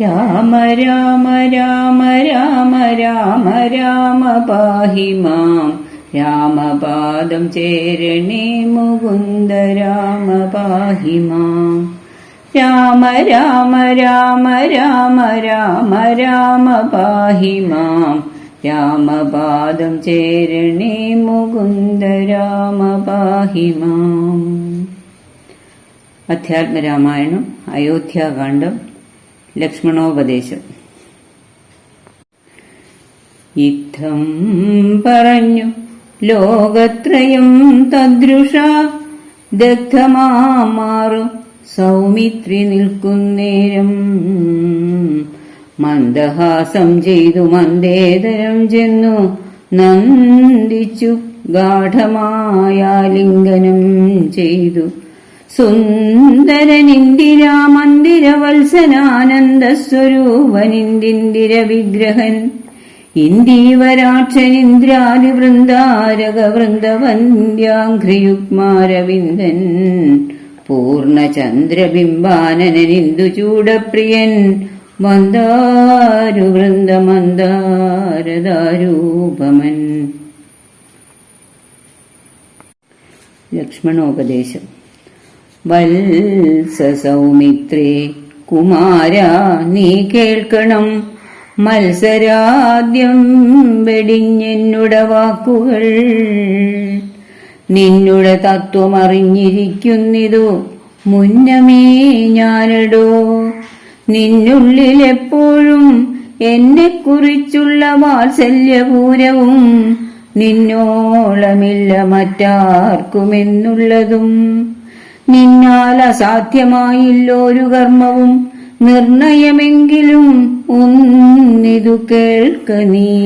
രാമ രാമ രാമ രാമ രാമ രാമ പാഹി മാം. രാമപാദം ചേരണേ മുകുന്ദ രാമ പാഹി മാം. രാമ രാമ രാമ രാമ രാമ രാമ പാഹി മാം. രാമപാദം ചേരണേ മുകുന്ദ രാമ പാഹി മാം. അധ്യാത്മരാമായണം അയോധ്യാകാന്ഡം ലക്ഷ്മണോപദേശം. ഇത്തം പറഞ്ഞു ലോകത്രയം തദ്രുഷ ദഗ്ധമാറു സൗമിത്രി നിൽക്കുന്നേരം. മന്ദഹാസം ചെയ്തു മന്ദേതരം ചെന്നു നന്ദിച്ചു ഗാഠമായാലിംഗനം ചെയ്തു. സുന്ദരനിന്ദിരാമന്ദിരവത്സനാനന്ദ സ്വരൂപനിന്ദിന്ദിര വിഗ്രഹൻ ഇന്ദീവരാക്ഷനിന്ദ്രാലി വൃന്ദാരക വൃന്ദവന്ദ്യാഘ്രിയുഗ്മാരവിന്ദൻ പൂർണചന്ദ്രബിംബാനനനിന്ദു ചൂടപ്രിയൻ മന്ദാരു വൃന്ദമന്ദാരദാരൂപമൻ ലക്ഷ്മണോപദേശം. വത്സ സൗമിത്രേ കുമാര നീ കേൾക്കണം. മത്സരാദ്യം വെടിഞ്ഞെന്നുട വാക്കുകൾ. നിന്നുടെ തത്വമറിഞ്ഞിരിക്കുന്നിതു മുന്നമേ ഞാനടോ. നിന്നുള്ളിലെപ്പോഴും എന്നെ കുറിച്ചുള്ള വാത്സല്യപൂരവും നിന്നോളമില്ല മറ്റാർക്കുമെന്നുള്ളതും. നിന്നാൽ അസാധ്യമായില്ലൊരു കർമ്മവും. നിർണയമെങ്കിലും ഒന്നിതു കേൾക്ക നീ.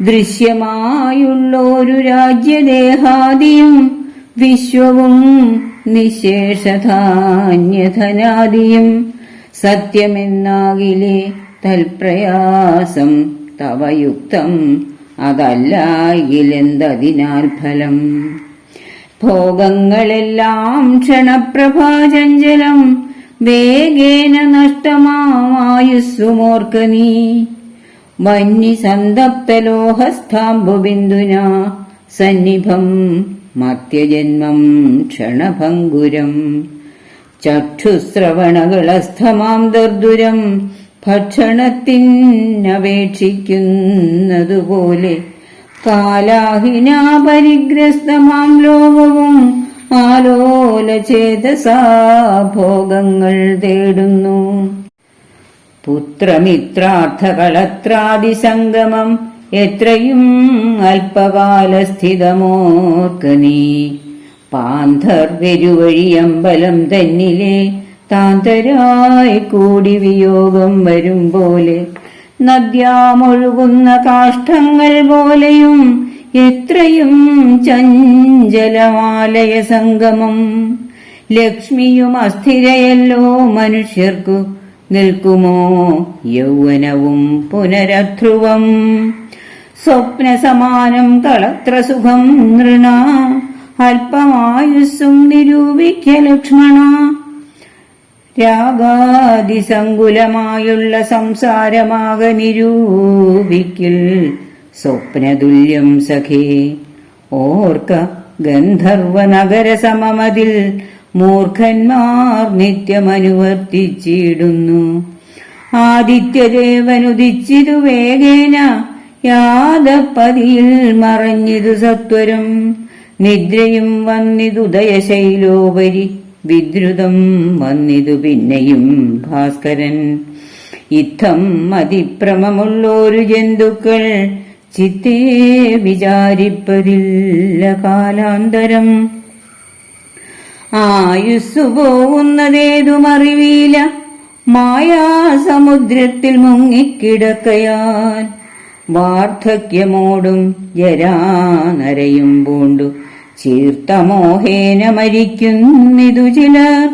ദൃശ്യമായുള്ളൊരു രാജ്യദേഹാദിയും വിശ്വവും നിശേഷധാന്യധനാദിയും. സത്യമെന്നാകിലെ തൽപ്രയാസം തവയുക്തം അതല്ലായിലെന്തതിനാൽ ഫലം? ഭോഗങ്ങളെല്ലാം ക്ഷണപ്രഭാചഞ്ചലം വേഗേന നഷ്ടമായുസ്സുമോർക്ക നീ. വന്നി സന്തപ്തലോഹസ്ഥാംബുബിന്ദുന സന്നിഭം മർത്യജന്മം ക്ഷണഭംഗുരം ചക്ഷുശ്രവണകളസ്ഥമാം ദർദുരം ഭക്ഷണത്തിനപേക്ഷിക്കുന്നതുപോലെ കാലാഹിനാ പരിഗ്രസ്തമാം ലോകവും ആലോലചേതസാ ഭോഗങ്ങൾ തേടുന്നു. പുത്രമിത്രാർത്ഥകളത്രാദിസംഗമം എത്രയും അല്പകാലസ്ഥിതമോർക്ക നീ. പാന്ധർവെരുവഴിയമ്പലം തന്നിലെ താന്തരായി കൂടി വിയോഗം വരും പോലെ നദ്യാമൊഴുകുന്ന കാഷ്ടങ്ങൾ പോലെയും എത്രയും ചഞ്ചലമാലയ സംഗമം. ലക്ഷ്മിയും അസ്ഥിരയല്ലോ മനുഷ്യർക്കു നിൽക്കുമോ യൗവനവും പുനരധ്രുവം. സ്വപ്നസമാനം കളത്രസുഖം നൃണ അല്പമായുസ്സും നിരൂപിക്ക ലക്ഷ്മണ. രാഗാതിസങ്കുലമായുള്ള സംസാരമാക നിരൂപിക്കിൽ സ്വപ്നതുല്യം സഖേ. ഓർക്ക ഗന്ധർവ നഗര സമമതിൽ മൂർഖന്മാർ നിത്യമനുവർത്തിച്ചിടുന്നു. ആദിത്യദേവനുദിച്ചിതു വേഗേന യാദപ്പതിയിൽ മറഞ്ഞിതു സത്വരം. നിദ്രയും വന്നിതുദയശൈലോപരി വിദ്രുതം വന്നിതു പിന്നെയും ഭാസ്കരൻ. ഇത്തം അതിപ്രമമുള്ളോരു ജന്തുക്കൾ ചിത്തേ വിചാരിപ്പതില്ല കാലാന്തരം. ആയുസ്സു പോകുന്നതേതുമറിവീല മായാസമുദ്രത്തിൽ മുങ്ങിക്കിടക്കയാൻ വാർദ്ധക്യമോടും ജരാനരയും പൂണ്ടു ചീർത്തമോഹേന മരിക്കുന്നിതു ചിലർ.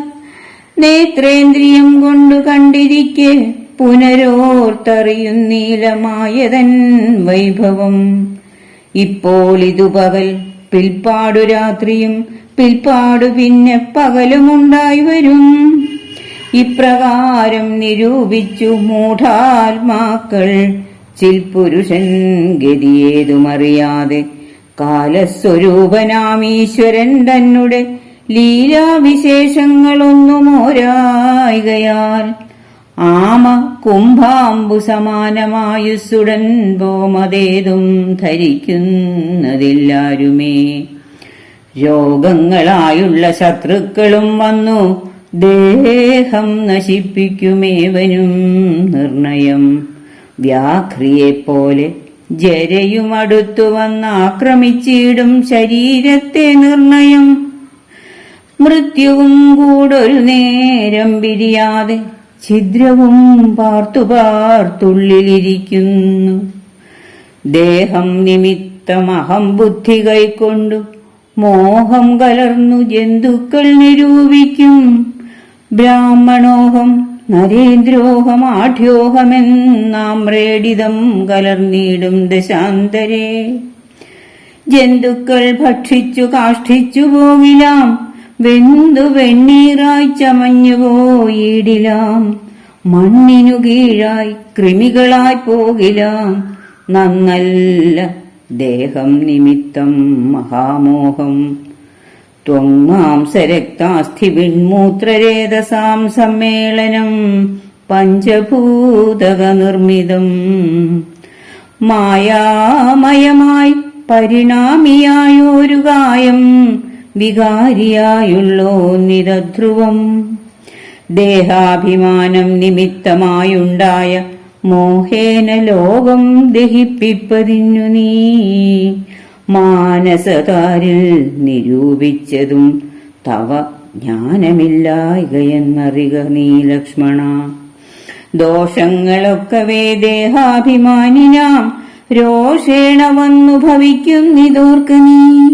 നേത്രേന്ദ്രിയം കൊണ്ടു കണ്ടിരിക്കെ പുനരോർത്തറിയുന്നീലമായതൻ വൈഭവം. ഇപ്പോൾ ഇതു പകൽ പിൽപ്പാടു രാത്രിയും പിൽപ്പാടു പിന്നെ പകലുമുണ്ടായി വരും. ഇപ്രകാരം നിരൂപിച്ചു മൂഢാത്മാക്കൾ ചിൽപുരുഷൻ ഗതിയേതുമറിയാതെ കാലസ്വരൂപനാമീശ്വരൻ തന്നെ ലീലാവിശേഷങ്ങളൊന്നും ഓരായികയാൽ. ആമ കുംഭാംബു സമാനമായുസുടൻ പോമതേതും ധരിക്കുന്നതില്ലാരുമേ. രോഗങ്ങളായുള്ള ശത്രുക്കളും വന്നു ദേഹം നശിപ്പിക്കുമേവനും നിർണയം. വ്യാഘ്രിയെപ്പോലെ ജരയും അടുത്തു വന്ന് ആക്രമിച്ചിടും ശരീരത്തെ നിർണയം. മൃത്യുവും കൂടൊരു നേരം പിരിയാതെ ഛിദ്രവും പാർത്തു പാർത്തുള്ളിലിരിക്കുന്നു ദേഹം നിമിത്തം അഹം ബുദ്ധി കൈക്കൊണ്ടു മോഹം കലർന്നു ജന്തുക്കൾ നിരൂപിക്കും. ബ്രാഹ്മണോഹം നരേന്ദ്രോഹം റേഡിതം കലർന്നിടും ദശാന്തരേ. ജന്തുക്കൾ ഭക്ഷിച്ചു കാഷ്ടിച്ചു പോകിലാം വെന്തു വെണ്ണീറായി ചമഞ്ഞു പോയിടിലാം. മണ്ണിനു കീഴായി കൃമികളായി പോകിലാം നന്നല്ല ദേഹം നിമിത്തം മഹാമോഹം. ത്വങ്ങാംസരക്താസ്ഥി വിൺമൂത്രരേതസാം സമ്മേളനം പഞ്ചഭൂതക നിർമ്മിതം മായാമയമായി പരിണാമിയായൊരു ഗായം വികാരിയായുള്ളോ നിരധ്രുവം। ദേഹാഭിമാനം നിമിത്തമായുണ്ടായ മോഹേന ലോകം ദഹിപ്പിപ്പതിന്നു നീ। മാനസതാരിൽ നിരൂപിച്ചതും തവ ജ്ഞാനമില്ലായകയെന്നറിക നീ ലക്ഷ്മണ. ദോഷങ്ങളൊക്കവേ ദേഹാഭിമാനിനാം രോഷേണ വന്നു ഭവിക്കുന്നിതോർക്ക് നീ.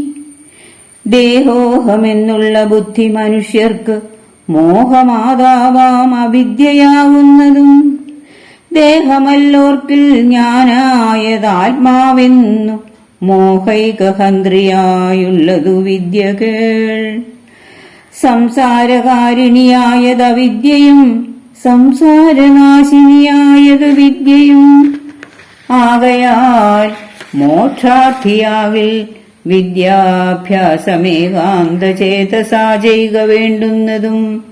ദേഹോഹമെന്നുള്ള ബുദ്ധി മനുഷ്യർക്ക് മോഹമാതാവാം അവിദ്യയാകുന്നതും ദേഹമല്ലോർക്കിൽ ഞാനായതാത്മാവെന്നു മോഹൈകഹന്ത്രിയായുള്ളതു വിദ്യ കേൾ സംസാരകാരിണിയായത് അവിദ്യയും സംസാരനാശിനിയായത് വിദ്യയും ആകയാൽ മോക്ഷാർത്ഥിയാവിൽ വിദ്യാഭ്യാസമേകാന്തചേതസാ വേണ്ടുന്നതും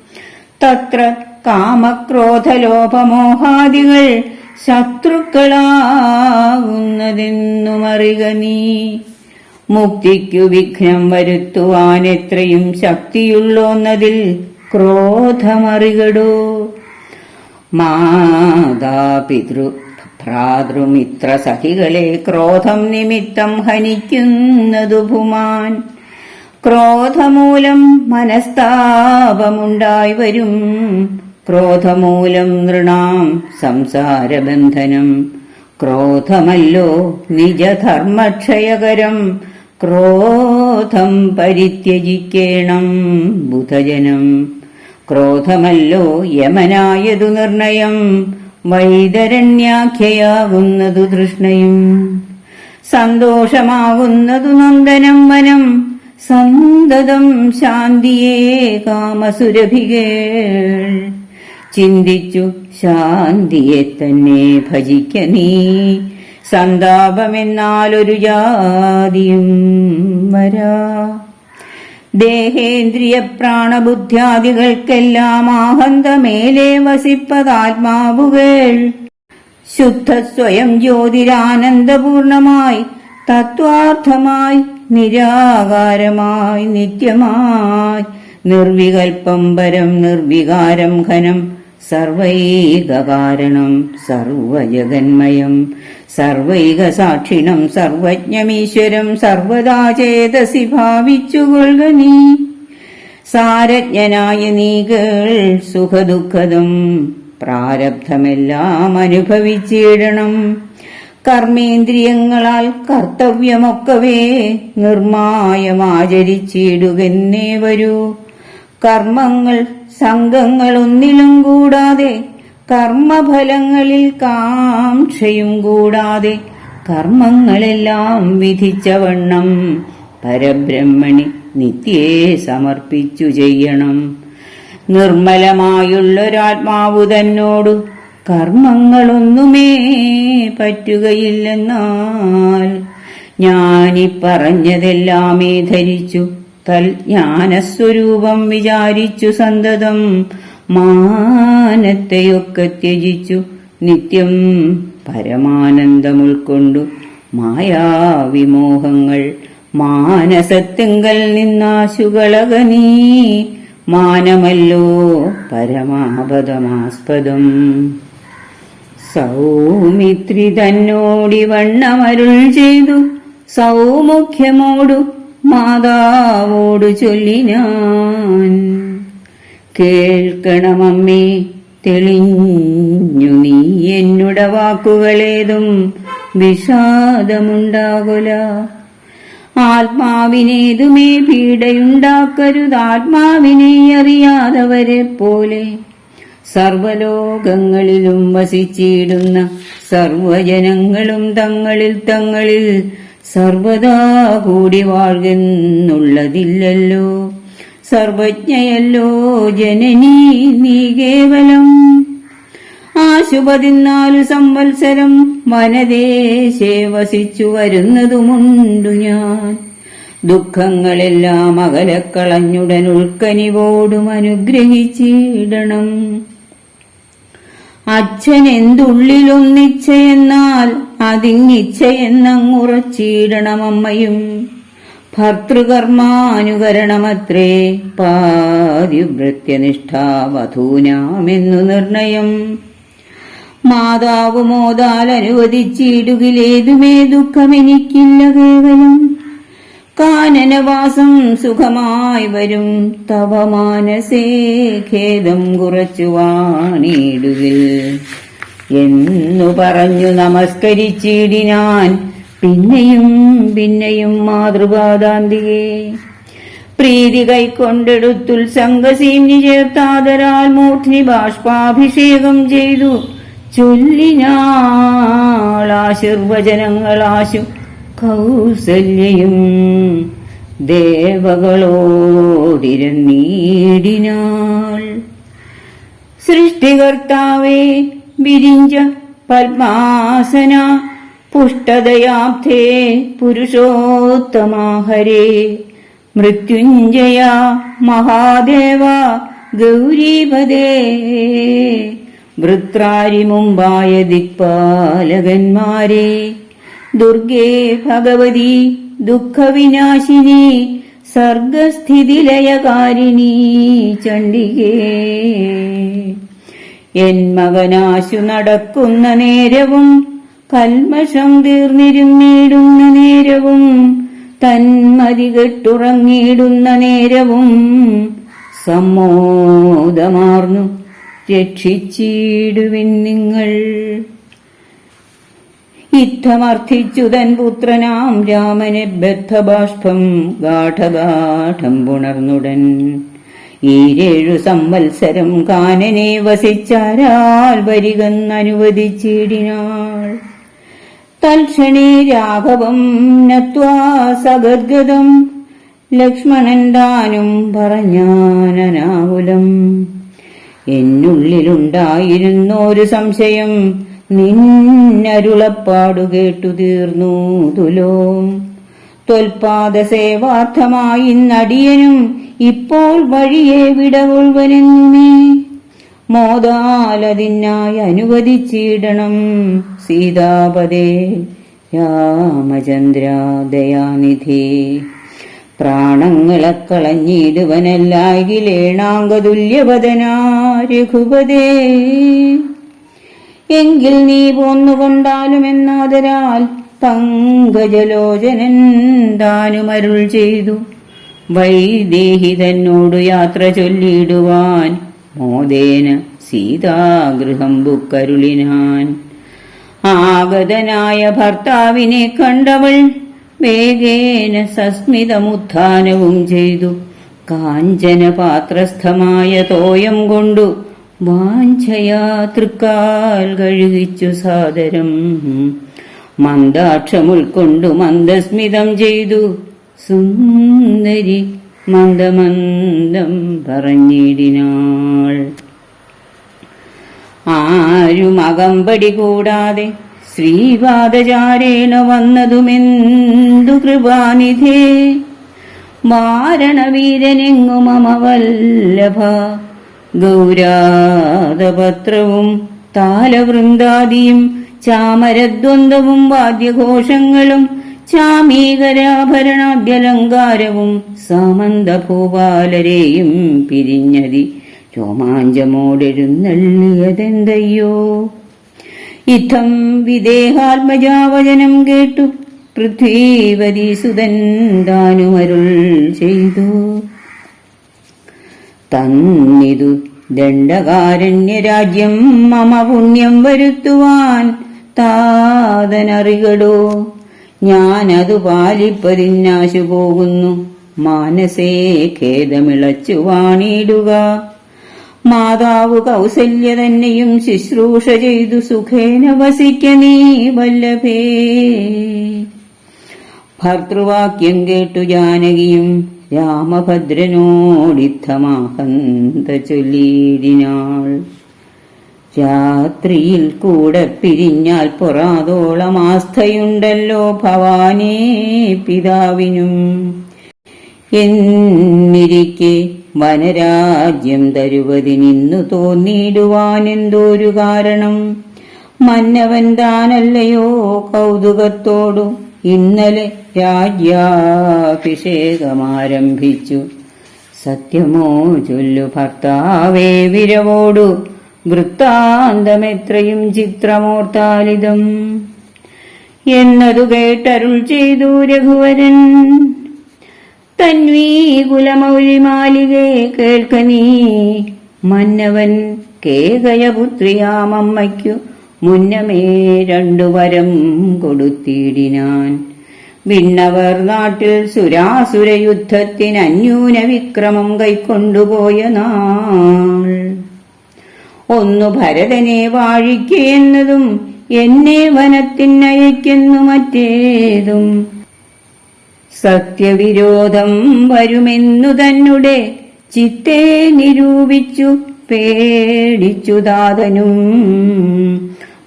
തത്ര കാമക്രോധലോപമോഹാദികൾ ശത്രുക്കളാകുന്നതെന്നുമറിക നീ. മുക്തിക്കു വിഘ്നം വരുത്തുവാൻ എത്രയും ശക്തിയുള്ളോന്നതിൽ ക്രോധമറികടോ. മാതാപിതൃ ഭ്രാതൃമിത്ര സഖികളെ ക്രോധം നിമിത്തം ഹനിക്കുന്നതു ഭുമാൻ ക്രോധമൂലം മനസ്താപമുണ്ടായി വരും. ക്രോധമൂലം നൃണാം സംസാരബന്ധനം. ക്രോധമല്ലോ നിജധർമ്മക്ഷയകരം. ക്രോധം പരിത്യജിക്കേണം ബുധജനം. ക്രോധമല്ലോ യമനായതു നിർണയം. വൈതരണ്യാഖ്യയാകുന്നതു തൃഷ്ണയും. സന്തോഷമാകുന്നതു നന്ദനം വനം. സന്തതം ശാന്തിയേ കാമസുരഭികേൾ. ചിന്തിച്ചു ശാന്തിയെ തന്നെ ഭജിക്ക നീ. സന്താപമെന്നാലൊരു ജാതിയും വരാ. ദേഹേന്ദ്രിയ പ്രാണബുദ്ധ്യാദികൾക്കെല്ലാം ആഹന്തമേലെ വസിപ്പതാത്മാവുകൾ. ശുദ്ധ സ്വയം ജ്യോതിരാനന്ദപൂർണമായി തത്വാർത്ഥമായി നിരാകാരമായി നിത്യമായി. നിർവികൽപ്പം പരം നിർവികാരം ഘനം സർവൈകകാരണം സർവജഗന്മയം സർവൈക സാക്ഷിണം സർവജ്ഞമീശ്വരം സർവദാ ചേതസി ഭാവിച്ചുകൊള്ളുക നീ. സാരജ്ഞനായ നീകൾ സുഖദുഃഖതും പ്രാരബ്ധമെല്ലാം അനുഭവിച്ചിടണം. കർമ്മേന്ദ്രിയങ്ങളാൽ കർത്തവ്യമൊക്കവേ നിർമായമാചരിച്ചിടുകന്നേ വരൂ. കർമ്മങ്ങൾ സംഘങ്ങൾ ഒന്നിലും കൂടാതെ കർമ്മഫലങ്ങളിൽ കാംക്ഷയും കൂടാതെ കർമ്മങ്ങളെല്ലാം വിധിച്ചവണ്ണം പരബ്രഹ്മണി നിത്യേ സമർപ്പിച്ചു ചെയ്യണം. നിർമ്മലമായുള്ളൊരാത്മാവു തന്നോടു കർമ്മങ്ങളൊന്നുമേ പറ്റുകയില്ലെന്നാൽ ഞാനി പറഞ്ഞതെല്ലാമേ ധരിച്ചു. തൽ ജ്ഞാനസ്വരൂപം വിചാരിച്ചു സന്തതം. മാനത്തെയൊക്കെ ത്യജിച്ചു. നിത്യം പരമാനന്ദമുൾക്കൊണ്ടു മായാവിമോഹങ്ങൾ. മാനസത്തിങ്കൽ നിന്നാശുകളകനീ. മാനമല്ലോ പരമാപദമാസ്പദം. സൗമിത്രി തന്നോടി വണ്ണമരുൾ ചെയ്തു. സൗമുഖ്യമോടു മാതാവോടു ചൊല്ലിനാൻ. കേൾക്കണമമ്മേ തെളിഞ്ഞു നീ എന്നുട വാക്കുകളേതും വിഷാദമുണ്ടാകുല. ആത്മാവിനേതുമേ പീഡയുണ്ടാക്കരുത് ആത്മാവിനെ അറിയാതവരെ പോലെ. സർവലോകങ്ങളിലും വസിച്ചിടുന്ന സർവജനങ്ങളും തങ്ങളിൽ തങ്ങളിൽ സർവദാ കൂടി വാഴുന്നുള്ളതില്ലല്ലോ സർവജ്ഞയല്ലോ ജനനീ നീ കേവലം. ആശു പതിനാലു സംവത്സരം വനദേശേ വസിച്ചു വരുന്നതുമുണ്ടു ഞാൻ. ദുഃഖങ്ങളെല്ലാം അകലക്കളഞ്ഞുടൻ ഉൾക്കനിവോടും അനുഗ്രഹിച്ചിടണം. അച്ഛൻ എന്തുള്ളിലൊന്നിച്ചയെന്നാൽ അതിങ്ങിച്ചയെന്നുറച്ചിടണം അമ്മയും ഭർത്തൃകർമാനുകരണമത്രേ പാതിവൃത്യനിഷ്ഠാവധൂനാമെന്നു നിർണയം. മാതാവ് മോതാൽ അനുവദിച്ചിടുകിലേതുമേ ദുഃഖമെനിക്കില്ല കേവലം. കാനനവാസം സുഖമായി വരും. തവ മാനസേ ഖേദം കുറച്ചു വാണിടുകിൽ എന്നു പറഞ്ഞു നമസ്കരിച്ചിടിനാൻ. പിന്നെയും പിന്നെയും മാതൃപാദാന്തിയെ പ്രീതി കൈക്കൊണ്ടെടുത്തുൽ സംഘസീനി ചേർത്താതരാൽ മൂർധ്നി ബാഷ്പാഭിഷേകം ചെയ്തു. ചൊല്ലിനാളാശീർവചനങ്ങളാശു കൗസല്യയും ദേവകളോടിരുന്നീടിനാൾ. സൃഷ്ടികർത്താവെ വിരിഞ്ച പത്മാസന പുഷ്ടതയാബ്ധേ പുരുഷോത്തമാഹരേ മൃത്യുഞ്ജയ മഹാദേവ ഗൗരീപദേ വൃത്രാരി മുമ്പായ ദിക്പാലകന്മാരെ ദുർഗേ ഭഗവതി ദുഃഖവിനാശിനി സർഗസ്ഥിതിലയകാരിണി ചണ്ഡികേ. എൻ മകനാശു നടക്കുന്ന നേരവും കൽമഷം തീർന്നിരുന്നിടുന്ന നേരവും തന്മതി കെട്ടുറങ്ങിയിടുന്ന നേരവും സമ്മോദമാർന്നു രക്ഷിച്ചിടുവിൻ നിങ്ങൾ. യുദ്ധമർത്ഥിച്ചു തൻ പുത്രനാം രാമനെ ബദ്ധബാഷ്പം ഗാഠഗാഠം പുണർന്നുടൻ. ഈരേഴു സംവത്സരം കാനനെ വസിച്ചാരാൽ വരികന്നനുവദിച്ചിടിനാൾ. തൽക്ഷണേ രാഘവം നത്വാ സഗദ്ഗതം ലക്ഷ്മണൻ താനും പറഞ്ഞാനനാകുലം. എന്നുള്ളിലുണ്ടായിരുന്നൊരു സംശയം നിന്നരുളപ്പാടു കേട്ടു തീർന്നു തുലോം. തൊൽപാദ സേവാർത്ഥമായി നടിയനും ഇപ്പോൾ വഴിയെ വിടകൊള്ളുവനെന്നുമേ. മോദാലതിനായി അനുവദിച്ചിടണം സീതാപദേ രാമചന്ദ്ര ദയാനിധി പ്രാണങ്ങളെ കളഞ്ഞിടുവനല്ലാകിലേണാങ്കതുല്യവദനാ രഘുപതേ. എങ്കിൽ നീ പോന്നുകൊണ്ടാലുമെന്നാദരാൽ പങ്കജലോചനൻ താനുമരുൾ ചെയ്തു. വൈദേഹി തന്നോടു യാത്ര ചൊല്ലിയിടുവാൻ മോദേന സീതാഗൃഹം ബുക്കരുളിനാൻ. ആഗതനായ ഭർത്താവിനെ കണ്ടവൾ വേഗേന സസ്മിതമുത്ഥാനവും ചെയ്തു. കാഞ്ചന പാത്രസ്ഥമായ തോയം കൊണ്ടു വാഞ്ചയാ തൃക്കാൽ കഴുകിച്ചു സാദരം. മന്ദാക്ഷം ഉൾക്കൊണ്ടു മന്ദസ്മിതം ചെയ്തു. സുന്ദരി മന്ദമന്ദം പറഞ്ഞിടിനാൾ. ആരും അകമ്പടി കൂടാതെ ശ്രീപാദചാരേണ വന്നതുമെന്തു കൃപാനിധേ? മാരണവീരനെങ്ങു മമ വല്ലഭ ഗൗരാതപത്രവും താലവൃന്ദാദിയും ചാമരദ്വന്ദവും വാദ്യഘോഷങ്ങളും ചാമീകരാഭരണാദ്യലങ്കാരവും സാമന്തഭൂപാലരെയും പിരിഞ്ഞതി. രോമാഞ്ചമോടെഴുന്നള്ളിയതെന്തയ്യോ ഇത്തം വിദേഹാത്മജാവചനം കേട്ടു. പൃഥ്വീവരീസുതൻ താനുമരുൾ ചെയ്തു. തന്നിതു ദണ്ഡകാരണ്യരാജ്യം മമ പുണ്യം വരുത്തുവാൻ താതനറികടോ. ഞാനതു പാലിപ്പതിന്നാശു പോകുന്നു. മാനസേ ഖേദമിളച്ചു വാണിടുക. മാതാവ് കൗസല്യ തന്നെയും ശുശ്രൂഷ ചെയ്തു സുഖേന വസിക്ക നീ വല്ലഭേ. ഭർത്തൃവാക്യം കേട്ടു ജാനകിയും രാമഭദ്രനോടിത്തമാഹന്ത ചൊല്ലിയിടിനാൾ രാത്രിയിൽ കൂടെ പിരിഞ്ഞാൽ പൊറാതോളമാസ്ഥയുണ്ടല്ലോ ഭവാനേ പിതാവിനും. എന്നിരിക്കെ വനരാജ്യം തരുവതിനിന്നു തോന്നിയിടുവാനെന്തോരു കാരണം? മന്നവൻ താനല്ലയോ കൗതുകത്തോടു ഇന്നലെ രാജ്യാഭിഷേകമാരംഭിച്ചു. സത്യമോ ചൊല്ലു ഭർത്താവേ വിരവോടു. വൃത്താന്തമെത്രയും ചിത്രമോർത്താലിതം. എന്നതു കേട്ടരുൾ ചെയ്തു രഘുവരൻ. തന്വീ കുലമൗലിമാലികെ കേൾക്കനീ മന്നവൻ കേകയപുത്രിയാമമ്മയ്ക്കു മുന്നമേ രണ്ടു വരം കൊടുത്തിടിനാൻ. വിണ്ണവർ നാട്ടിൽ സുരാസുര യുദ്ധത്തിന് അന്യൂന വിക്രമം കൈക്കൊണ്ടുപോയ നാൾ. ഒന്നു ഭരതനെ വാഴിക്കുന്നതും എന്നെ വനത്തിനയക്കുന്നു മറ്റേതും. സത്യവിരോധം വരുമെന്നു തന്നെ ചിത്തെ നിരൂപിച്ചു പേടിച്ചു ദാതനും.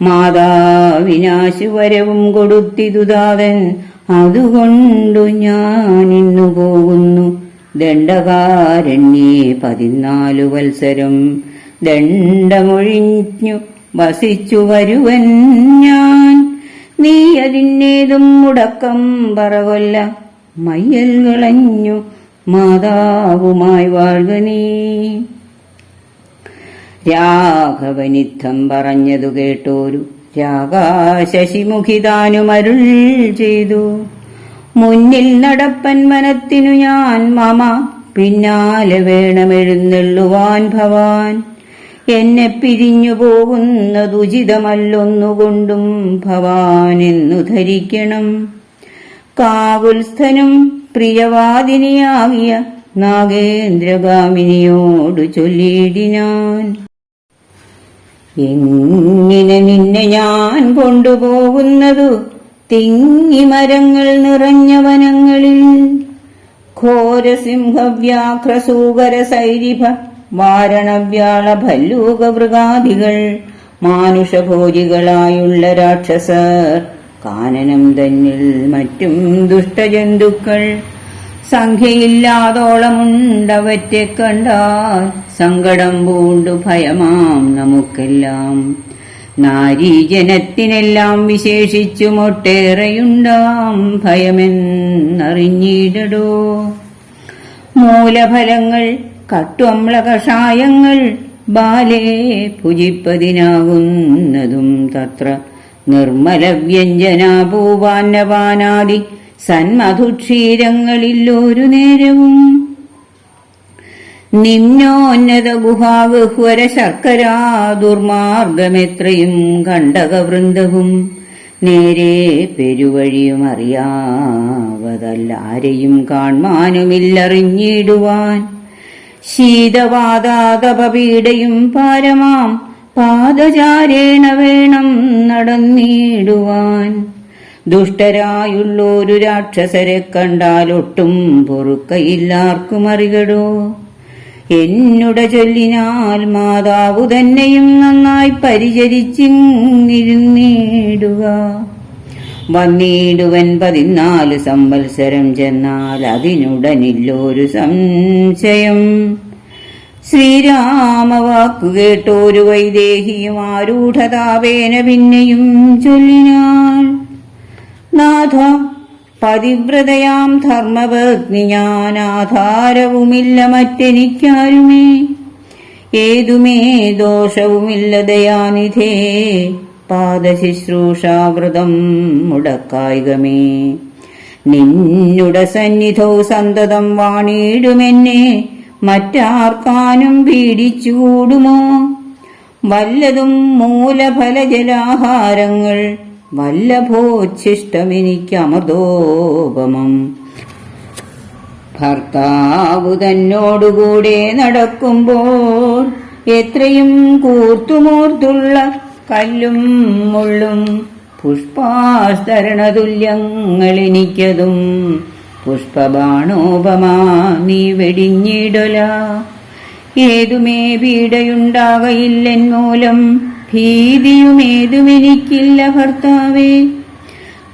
മാതാവിനാശുവരവും കൊടുത്തിതുതാവൻ അതുകൊണ്ടു ഞാൻ ഇന്നു പോകുന്നു. ദണ്ഡകാരണ്യേ പതിനാലു വത്സരം. ദണ്ഡമൊഴിഞ്ഞു വസിച്ചു വരുവൻ ഞാൻ. നീ അതിന്നേതും മുടക്കം പറവല്ല മയ്യൽ കളഞ്ഞു. മാതാവുമായി വാഴുക നീ. രാഘവനിത്തം പറഞ്ഞതു കേട്ടോരു രാകാശശിമുഖിതാനുമരുൾ ചെയ്തു. മുന്നിൽ നടപ്പൻ വനത്തിനു ഞാൻ മമ പിന്നാലെ വേണമെഴുന്നള്ളുവാൻ ഭവാൻ. എന്നെ പിരിഞ്ഞു പോകുന്നതുചിതമല്ലൊന്നുകൊണ്ടും ഭവാൻ എന്നു ധരിക്കണം. കാവുൽസ്ഥനും പ്രിയവാദിനിയാകിയ നാഗേന്ദ്രഗാമിനിയോടു ചൊല്ലിയിടിനാൻ എങ്ങനെ നിന്നെ ഞാൻ കൊണ്ടുപോകുന്നതു തിങ്ങി മരങ്ങൾ നിറഞ്ഞ വനങ്ങളിൽ. ഘോരസിംഹവ്യാഘ്രസൂകര സൈരിഭ വാരണവ്യാള ഭല്ലൂക മൃഗാദികൾ മാനുഷഭോജികളായുള്ള രാക്ഷസർ. കാനനം തന്നിൽ മറ്റും ദുഷ്ടജന്തുക്കൾ. സംഖ്യയില്ലാതോളമുണ്ടവറ്റെ കണ്ടാൽ സങ്കടം പൂണ്ടു ഭയമാം നമുക്കെല്ലാം. നാരീജനത്തിനെല്ലാം വിശേഷിച്ചും ഒട്ടേറെയുണ്ടാം ഭയമെന്നറിഞ്ഞിടടോ. മൂലഫലങ്ങൾ കട്ടുഅമ്ല കഷായങ്ങൾ ബാലേ ഭുജിപ്പതിനാകുന്നതും തത്ര നിർമ്മല വ്യഞ്ജനാപൂവാന്നപാനാദി സന്മധുക്ഷീരങ്ങളിൽ ഒരു നേരവും നിമ്നോന്നത ഗുഹാവഹ്വര ശർക്കരാ ദുർമാർഗമെത്രയും കണ്ടകവൃന്ദവും നേരെ പെരുവഴിയും അറിയാവതല്ലാരെയും കാൺമാനുമില്ലറിഞ്ഞിടുവാൻ ശീതവാദാതപീടയും പാരമാം പാദചാരേണ വേണം നടന്നിടുവാൻ. ദുഷ്ടരായുള്ളൊരു രാക്ഷസരെ കണ്ടാലൊട്ടും പൊറുക്കയില്ലാർക്കും അറികടോ. എന്നുട ചൊല്ലിനാൽ മാതാവു തന്നെയും നന്നായി പരിചരിച്ചിരുന്നിടുക വന്നിടുവൻ പതിനാല് സംവത്സരം ചെന്നാൽ അതിനുടനില്ലൊരു സംശയം. ശ്രീരാമവാക്കു കേട്ടോരു വൈദേഹിയും ആരൂഢതാവേന പിന്നെയും ചൊല്ലിനാൾ നാഥ പതിവ്രതയാം ധർമ്മപത്നി മറ്റെനിക്കാരുമേ. ഏതുമേ ദോഷവുമില്ല ദയാനിധേ. പാദശുശ്രൂഷാവ്രതം മുടക്കായികമേ. നിന്നുട സന്നിധോ സന്തതം വാണിയിടുമെന്നെ മറ്റാർക്കാനും പീഡിച്ചുകൂടുമോ? വല്ലതും മൂലഫലജലാഹാരങ്ങൾ വല്ലഭോച്ഛിഷ്ടമെനിക്കമതോപമം ഭർത്താവ് തന്നോടുകൂടെ നടക്കുമ്പോൾ എത്രയും കൂർത്തുമൂർത്തുള്ള കല്ലും മുള്ളും പുഷ്പാസ്തരണതുല്യങ്ങളെനിക്കതും. പുഷ്പബാണോപമാ നീ വെടിഞ്ഞിടല. ഏതുമേ പീഡയുണ്ടാകയില്ലെൻ മൂലം ഭീതിയുമേതുമെനിക്കില്ല ഭർത്താവേ.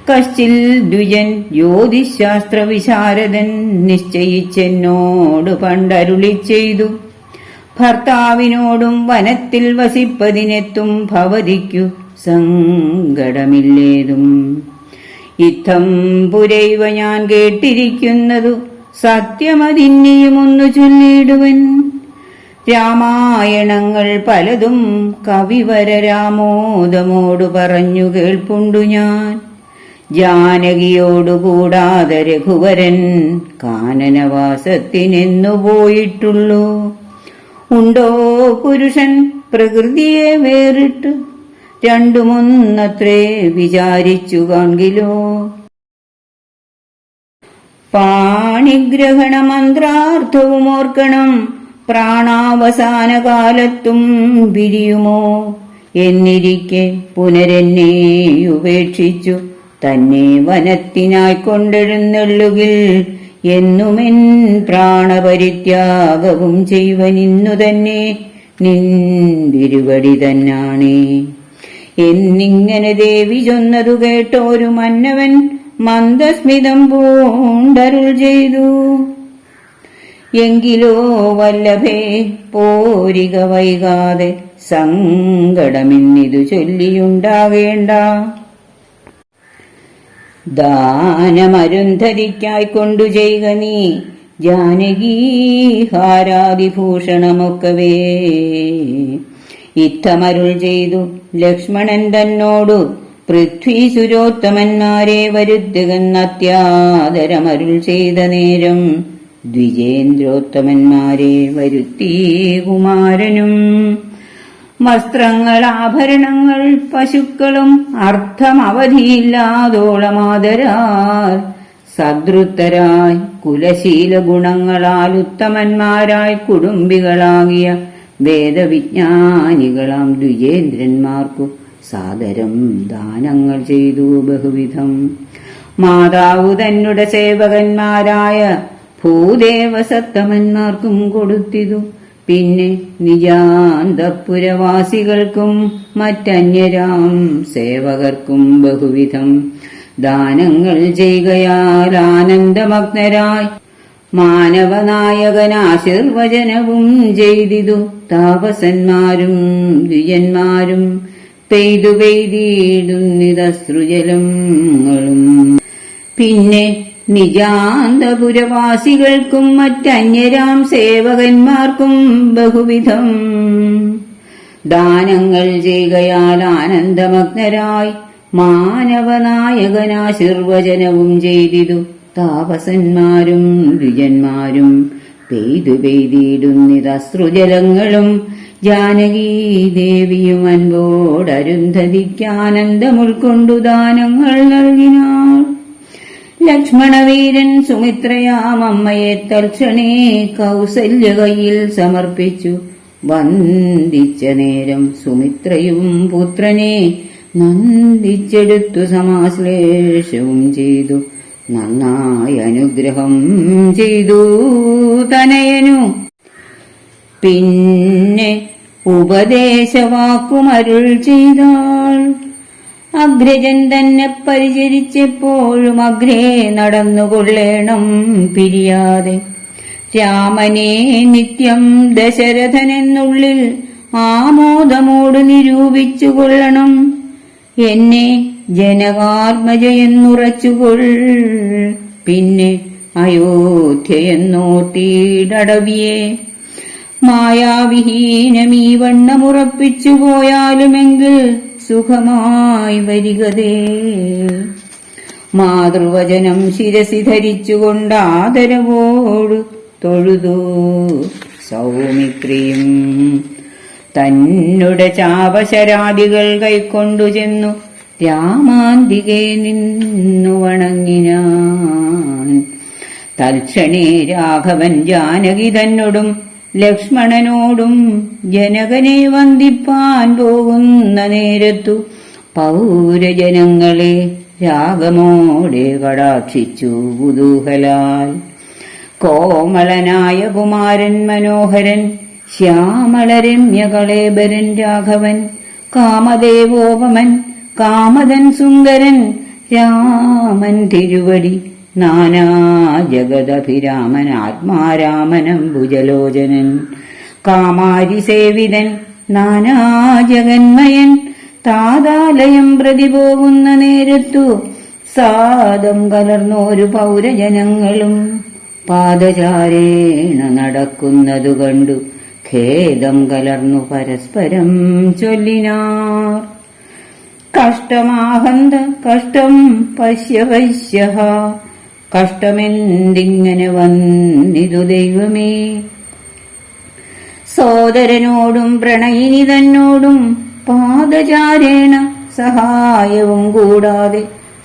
കശ്ചിൽ ദ്വിജൻ ജ്യോതിശാസ്ത്ര വിശാരദൻ നിശ്ചയിച്ചെന്നോട് പണ്ടരുളി ചെയ്തു. ഭർത്താവിനോടും വനത്തിൽ വസിപ്പതിനെത്തും ഭവതിക്കു സങ്കടമില്ലേതും. ഇത്തം പുരൈവ ഞാൻ കേട്ടിരിക്കുന്നതു സത്യമതിന്നിയുമൊന്നു ചൊല്ലിടുവൻ. രാമായണങ്ങൾ പലതും കവിവര രാമോദമോടു പറഞ്ഞു കേൾപ്പുണ്ടു ഞാൻ. ജാനകിയോടു കൂടാതെ രഘുവരൻ കാനനവാസത്തിനെന്നു പോയിട്ടുള്ളൂ. ഉണ്ടോ പുരുഷൻ പ്രകൃതിയെ വേറിട്ട്? രണ്ടുമൊന്നത്രേ വിചാരിച്ചു കാൺകിലോ. പാണിഗ്രഹണ മന്ത്രാർത്ഥവും ഓർക്കണം പ്രാണാവസാന കാലത്തും പിരിയുമോ? എന്നിരിക്കെ പുനരെന്നെ ഉപേക്ഷിച്ചു തന്നെ വനത്തിനായി കൊണ്ടെഴുന്നള്ളുകിൽ എന്നുമെൻ പ്രാണപരിത്യാഗവും ചെയ്വനിന്നു തന്നെ നിന്തിരുവടി തന്നാണേ. എന്നിങ്ങനെ ദേവി ചൊന്നതു കേട്ടോരു മന്നവൻ മന്ദസ്മിതം പൂണ്ടരുൾ ചെയ്തു. എങ്കിലോ വല്ലഭേ പോരിക വൈകാതെ സങ്കടമിന്നിതു ചൊല്ലിയുണ്ടാകേണ്ട ദാനമരുന്ധരിക്കായിക്കൊണ്ടു ചെയ്യുക നീ ജാനകീഹാരാതിഭൂഷണമൊക്കവേ ഇത്തമരുൾ ചെയ്തു ലക്ഷ്മണൻ തന്നോടു പൃഥ്വി സുരോത്തമന്മാരെ വരുത്തുകന്നത്യാദരമരുൾ ചെയ്ത നേരം ദ്വിജേന്ദ്രോത്തമന്മാരെ വരുത്തി കുമാരനും. വസ്ത്രങ്ങൾ ആഭരണങ്ങൾ പശുക്കളും അർത്ഥം അവധിയില്ലാതോളമാതരാ സദൃത്തരായി കുലശീല ഗുണങ്ങളാൽ ഉത്തമന്മാരായി കുടുംബികളാകിയ വേദവിജ്ഞാനികളാം ദ്വിജേന്ദ്രന്മാർക്കു സാദരം ദാനങ്ങൾ ചെയ്തു ബഹുവിധം. മാതാവു തന്നുടെ സേവകന്മാരായ ഭൂദേവസത്തമന്മാർക്കും കൊടുത്തിതു. പിന്നെ നിജാന്തപുരവാസികൾക്കും മറ്റന്യരാം സേവകർക്കും ബഹുവിധം ദാനങ്ങൾ ചെയ്യുകയാൽ ആനന്ദമഗ്നരായി. മാനവനായകൻ ആശീർവചനവും ചെയ്തിതു. താപസന്മാരും ദ്വിജന്മാരും പെയ്തു പെയ്തിടുന്നിതസൃജലങ്ങളും പിന്നെ നിജാന്തപുരവാസികൾക്കും മറ്റന്യരാം സേവകന്മാർക്കും ബഹുവിധം. ദാനങ്ങൾ ചെയ്യുകയാൽ ആനന്ദമഗ്നരായി മാനവനായകനാശീർവചനവും ചെയ്തിതു. താപസന്മാരും ദ്വിജന്മാരും പെയ്തു പെയ്തിടുന്നിതശ്രുജലങ്ങളും ജാനകീ ദേവിയും അൻപോടരുന്ധതിക്കാനന്ദം ഉൾക്കൊണ്ടു ദാനങ്ങൾ നൽകിനാൾ. ലക്ഷ്മണവീരൻ സുമിത്രയാം അമ്മയെ തൽക്ഷണേ കൗസല്യ കയ്യിൽ സമർപ്പിച്ചു. വന്ദിച്ച നേരം സുമിത്രയും പുത്രനെ നന്ദിച്ചെടുത്തു സമാശ്ലേഷവും ചെയ്തു. നന്നായി അനുഗ്രഹം ചെയ്തു തനയനു. പിന്നെ ഉപദേശവാക്കുമരുൾ ചെയ്താൾ. അഗ്രജൻ തന്നെ പരിചരിച്ചെപ്പോഴും അഗ്രേ നടന്നുകൊള്ളേണം പിരിയാതെ. രാമനെ നിത്യം ദശരഥനെന്നുള്ളിൽ ആമോദമോട് നിരൂപിച്ചു കൊള്ളണം എന്നെ ജനകാത്മജയെന്നുറച്ചുകൊൾ. പിന്നെ അയോധ്യയെന്നോട്ടിടവിയെ മായാവിഹീനമീ വണ്ണമുറപ്പിച്ചു പോയാലുമെങ്കിൽ സുഖമായി വരികതേ. മാതൃവചനം ശിരസി ധരിച്ചുകൊണ്ട് ആദരവോട് തൊഴുതു. സൗമിത്രിയും തന്നുടെ ചാപശരാദികൾ കൈക്കൊണ്ടു ചെന്നു. രാമാന്തികെ നിന്നു വണങ്ങിനാൻ. തൽക്ഷണേ രാഘവൻ ജാനകി തന്നോടും ലക്ഷ്മണനോടും ജനകനെ വന്ദിപ്പാൻ പോകുന്ന നേരത്തു പൗരജനങ്ങളെ രാഗമോടെ കടാക്ഷിച്ചു കുതൂഹലാൽ കോമളനായ കുമാരൻ മനോഹരൻ ശ്യാമളരമ്യകളേബരൻ രാഘവൻ കാമദേവോപമൻ കാമതൻ സുന്ദരൻ രാമൻ തിരുവടി നാനാ ജഗദഭിരാമൻ ആത്മാരാമനം ഭുജലോചനൻ കാമാരി സേവിതൻ നാനാ ജഗന്മയൻ താതാലയം പ്രതി പോകുന്ന നേരത്തു സാദം കലർന്നോരു പൗരജനങ്ങളും പാദചാരേണ നടക്കുന്നതു കണ്ടു. ഖേദം കലർന്നു പരസ്പരം ചൊല്ലിനാർ. കഷ്ടമാഹന്ത കഷ്ടം പശ്യ പശ്യ കഷ്ടമെന്തിങ്ങനെ വന്നിതു ദൈവമേ? സോദരനോടും പ്രണയിനി തന്നോടും പാദചാരേണ സഹായവും കൂടാതെ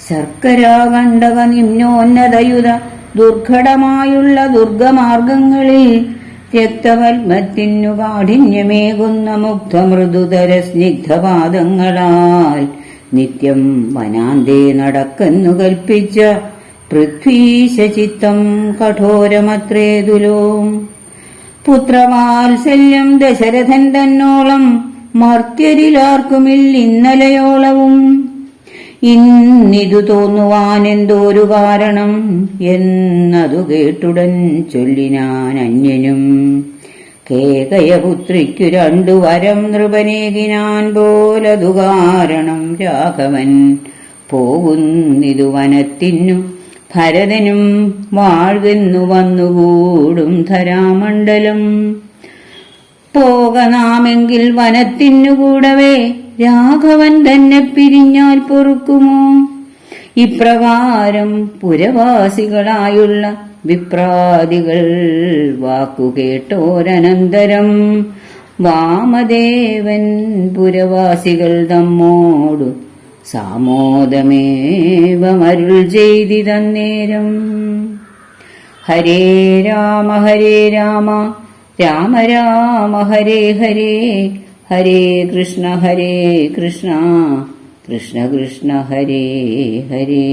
ശർക്കര കണ്ടവ നിമ്നോന്നതയുത ദുർഘടമായുള്ള ദുർഗമാർഗങ്ങളിൽ രക്തവൽമത്തിനു കാഠിന്യമേകുന്ന മുഗ്ധമൃദുതര സ്നിഗ്ധപാദങ്ങളാൽ നിത്യം വനാന്തേ നടക്കെന്നു കൽപ്പിച്ച പൃഥ്വീശചിത്തം കഠോരമത്രേതുലോം. പുത്രമാത്സല്യം ദശരഥൻ തന്നോളം മർത്യരിലാർക്കുമില്ലിന്നലയോളവും ഇന്നിതു തോന്നുവാൻ എന്തോരു കാരണം എന്നതു കേട്ടുടൻ ചൊല്ലിനാൻ അന്യനും. കേകയപുത്രിക്കു രണ്ടു വരം നൃപനേകിനാൻ പോലതു കാരണം രാഘവൻ പോകുന്നിതു വനത്തിനു ഭരതനും വാഴ്വെന്നു വന്നുകൂടും ധരാമണ്ഡലം. പോകനാമെങ്കിൽ വനത്തിനുകൂടവേ രാഘവൻ തന്നെ പിരിഞ്ഞാൽ പൊറുക്കുമോ? ഇപ്രകാരം പുരവാസികളായുള്ള വിപ്രാദികൾ വാക്കുകേട്ടോരനന്തരം. വാമദേവൻ പുരവാസികൾ തമ്മോടു സാമോദമേവമരുൾ ചെയ്തി തന്നേരം ഹരേ രാമ ഹരേ രാമ രാമ രാമ ഹരേ ഹരേ ഹരേ കൃഷ്ണ ഹരേ കൃഷ്ണ കൃഷ്ണ കൃഷ്ണ ഹരേ ഹരേ.